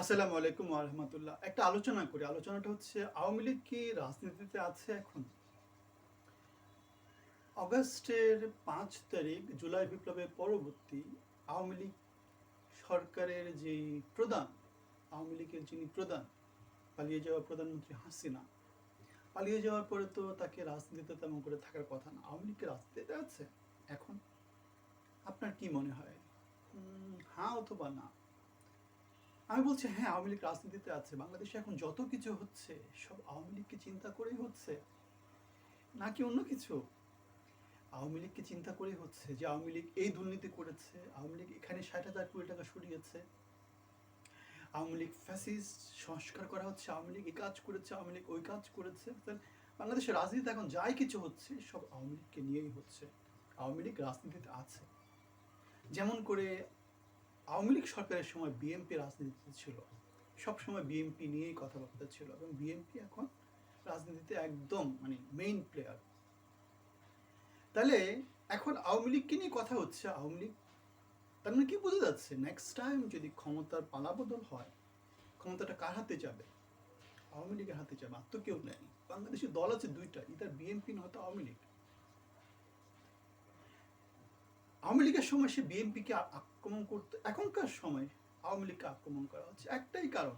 আসসালামু আলাইকুম রহমতুল্লাহ। একটা আলোচনা করি। আলোচনাটা হচ্ছে, আওয়ামী লীগ কি রাজনীতিতে আছে এখন? অগস্টের পাঁচ তারিখ, জুলাই বিপ্লবের পরবর্তী আওয়ামী লীগ সরকারের যে প্রধান, আওয়ামী লীগের যিনি প্রধান, পালিয়ে যাওয়া প্রধানমন্ত্রী হাসিনা, পালিয়ে যাওয়ার পরে তো তাকে রাজনীতিতে তেমন করে থাকার কথা না। আওয়ামী লীগের রাজনীতিতে আছে এখন? আপনার কি মনে হয়? হ্যাঁ অথবা না? আমি বলছি হ্যাঁ আওয়ামী লীগ রাজনীতিতে আছে, বাংলাদেশে এখন যত কিছু হচ্ছে, সব আওয়ামী লীগকে চিন্তা করেই হচ্ছে। নাকি অন্য কিছু? আওয়ামী লীগকে চিন্তা করেই হচ্ছে যে আওয়ামী লীগ এই দুর্নীতি করেছে, আওয়ামী লীগ এখানে ষাট হাজার কোটি টাকা সরিয়েছে। আওয়ামী লীগ ফ্যাসিস্ট সংস্কার করা হচ্ছে, আওয়ামী লীগ এই কাজ করেছে, আওয়ামী লীগ ওই কাজ করেছে। বাংলাদেশের রাজনীতি এখন যাই কিছু হচ্ছে, সব আওয়ামী লীগকে নিয়েই হচ্ছে। আওয়ামী লীগ রাজনীতিতে আছে। যেমন করে আওয়ামী লীগ সরকারের সময় বিএনপি রাজনীতিতে ছিল। সব সময় বিএনপি নিয়েই কথাবার্তা ছিল এবং বিএনপি এখন রাজনীতিতে একদম মানে মেইন প্লেয়ার তাহলে এখন আওয়ামী লীগকে নিয়ে কথা হচ্ছে, আওয়ামী লীগ তার মানে কি বোঝা যাচ্ছে? নেক্সট টাইম যদি ক্ষমতার পালাবদল হয়, ক্ষমতাটা কার হাতে যাবে? আওয়ামী লীগের হাতে যাবে, আর তো কেউ নেই। বাংলাদেশের দল আছে দুইটা, ইদার বিএনপি নয়তো আওয়ামী লীগ। আওয়ামী লীগের সময় সে বিএনপিকে আক্রমণ করতে। এখনকার সময় আওয়ামী লীগকে আক্রমণ করা হচ্ছে। একটাই কারণ।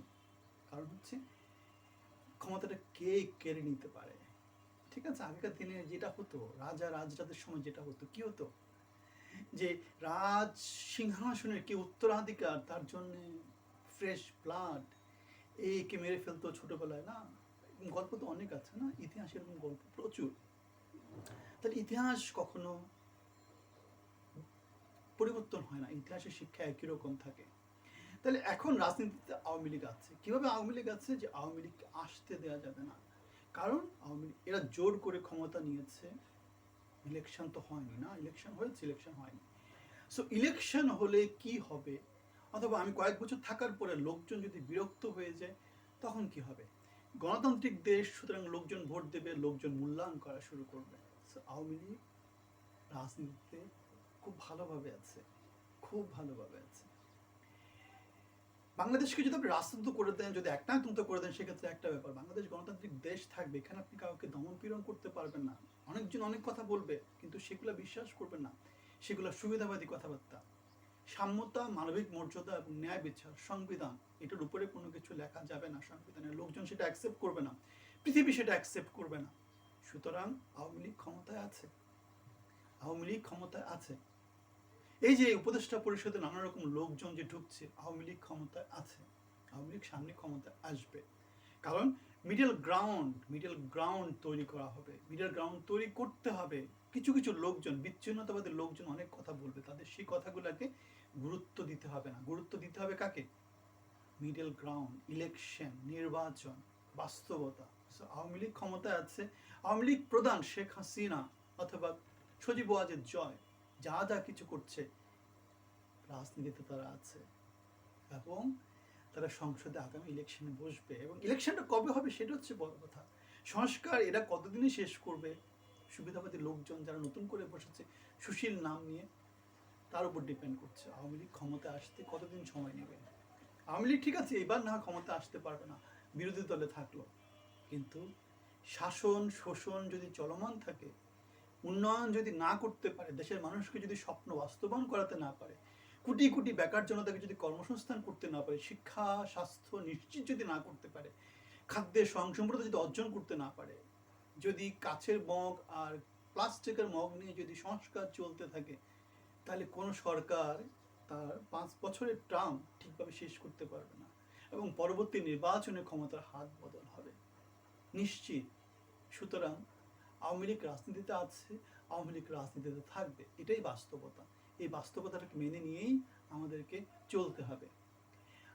কারণ হচ্ছে ক্ষমতাটা কে কেড়ে নিতে পারে? ঠিক আছে, আগেকার দিনে যেটা হতো, রাজা রাজরাদের সময় যেটা হতো, কি হতো? যে রাজ সিংহাসনের কে উত্তরাধিকার, তার জন্য ফ্রেশ ব্লাড একে মেরে ফেলতো ছোটবেলায়, না? গল্প তো অনেক আছে, না? ইতিহাসের গল্প প্রচুর। তাহলে ইতিহাস কখনো পরিবর্তন হয় না, ইতিহাসের শিক্ষা একই রকম থাকে। তাহলে এখন রাজনীতিতে আওয়ামী লীগ আছে। কীভাবে আওয়ামী লীগ আছে যে আওয়ামী লীগকে আসতে দেওয়া যাবে না? কারণ আওয়ামী লীগ, এরা জোর করে ক্ষমতা নিয়েছে। ইলেকশন তো হয়নি না? ইলেকশন হয়েছে, ইলেকশন হয়নি। সো ইলেকশন হলে কি হবে? অথবা আমি কয়েক বছর থাকার পরে লোকজন যদি বিরক্ত হয়ে যায়, তখন কি হবে? গণতান্ত্রিক দেশ, সুতরাং লোকজন ভোট দেবে, লোকজন মূল্যায়ন করা শুরু করবে। সো আওয়ামী লীগ রাজনীতিতে খুব ভালোভাবে আছে। খুব ভালোভাবে আছে। বাংলাদেশকে যদি আপনি রাজতন্ত্র করে দেন, যদি একনায়তন্ত্র করে দেন, সেক্ষেত্রে একটা ব্যাপার। বাংলাদেশ গণতান্ত্রিক দেশ থাকবে, এখানে আপনি কাউকে দমন পীড়ন করতে পারবেন না। অনেকজন অনেক কথা বলবে, কিন্তু সেগুলো বিশ্বাস করবেন না। সেগুলো সুবিধাবাদী কথাবার্তা। সাম্যতা, মানবিক মর্যাদা এবং ন্যায় বিচার, সংবিধান, এটার উপরে কোনো কিছু লেখা যাবে না সংবিধানের। লোকজন সেটা অ্যাকসেপ্ট করবে না। পৃথিবী সেটা অ্যাকসেপ্ট করবে না। সুতরাং আওয়ামী লীগ ক্ষমতায় আছে। আওয়ামী লীগ ক্ষমতায় আছে। এই যে উপদেষ্টা পরিষদে নানা রকম লোকজন যে ঢুকছে, আওয়ামী লীগ ক্ষমতায় আছে, আওয়ামী লীগ সামনে ক্ষমতায় আসবে। কারণ মিডল গ্রাউন্ড মিডল গ্রাউন্ড তৈরি করা হবে মিডল গ্রাউন্ড তৈরি করতে হবে। কিছু কিছু লোকজন, বিচ্ছিন্নতাবাদের লোকজন অনেক কথা বলবে, তাদের সেই কথাগুলোকে গুরুত্ব দিতে হবে না। গুরুত্ব দিতে হবে কাকে? মিডল গ্রাউন্ড ইলেকশন নির্বাচন, বাস্তবতা। আওয়ামী লীগ ক্ষমতায় আছে, আওয়ামী লীগ প্রধান শেখ হাসিনা অথবা সজীব ওয়াজেদ জয়। যা যা কিছু করছে, রাজনীতিতে তারা আছে এবং তারা সংসদে আগামী ইলেকশনে বসবে এবং ইলেকশনটা কবে হবে সেটা হচ্ছে বড় কথা। সংস্কার এরা কতদিনে শেষ করবে? সুবিধাবাদী লোকজন যারা নতুন করে বসেছে, সুশীল নাম নিয়ে তার উপর ডিপেন্ড করছে। আওয়ামী লীগ ক্ষমতা আসতে কতদিন সময় নেবে? আওয়ামী লীগ ঠিক আছে, এবার না ক্ষমতা আসতে পারবে না, বিরোধী দলে থাকল। কিন্তু শাসন, শোষণ যদি চলমান থাকে উন্নয়ন যদি না করতে পারে, দেশের মানুষকে যদি স্বপ্ন বাস্তবায়ন করাতে না পারে, কোটি কোটি বেকার জনতাকে যদি কর্মসংস্থান করতে না পারে, শিক্ষা, স্বাস্থ্য নিশ্চিত যদি না করতে পারে, খাদ্যের স্বয়ংসম্পূর্ণতা যদি অর্জন করতে না পারে, যদি কাছের মগ আর প্লাস্টিকের মগ নিয়ে যদি সংস্কার চলতে থাকে, তাহলে কোনো সরকার তার পাঁচ বছরের টার্ম ঠিকভাবে শেষ করতে পারবে না এবং পরবর্তী নির্বাচনে ক্ষমতার হাত বদল হবে। নিশ্চিত। সুতরাং আওয়ামী লীগ রাজনীতিতে আছে, আওয়ামী লীগ রাজনীতিতে থাকবে। এটাই বাস্তবতা। এই বাস্তবতাটাকে মেনে নিয়েই আমাদেরকে চলতে হবে।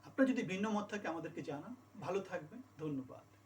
আপনার যদি ভিন্ন মত থাকে আমাদেরকে জানান। ভালো থাকবেন। ধন্যবাদ।